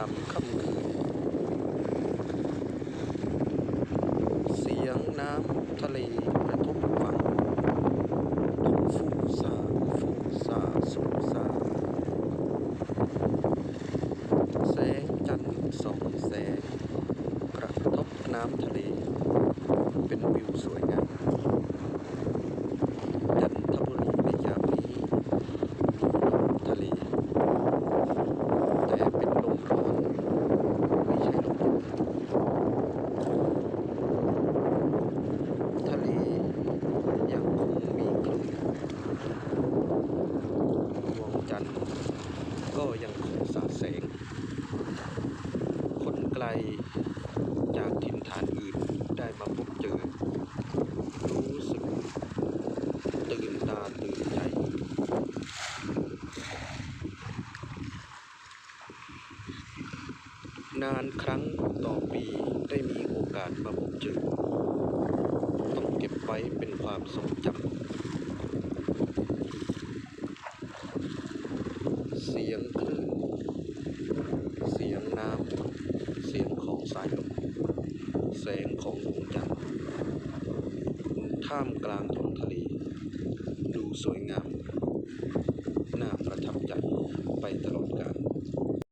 ามค่ำคืน เสียงน้ำทะเลกระทบฝั่งดุงฟูซาฟูซาสูซาแสงจันทร์สองแสงกระทบน้ำทะเล เป็นวิวสวย ก็ยังคงสาดแสง คนไกลจากถิ่นฐานอื่นได้มาพบเจอ รู้สึกตื่นตาตื่นใจนานครั้งต่อปีได้มีโอกาสมาพบเจอ ต้องเก็บไว้เป็นความทรงจำ สียงคลื่น เสียงน้ำ เสียงของสายลม แสงของดวงจันทร์ท่ามกลางท้องทะเล ดูสวยงาม น่าประทับใจไปตลอด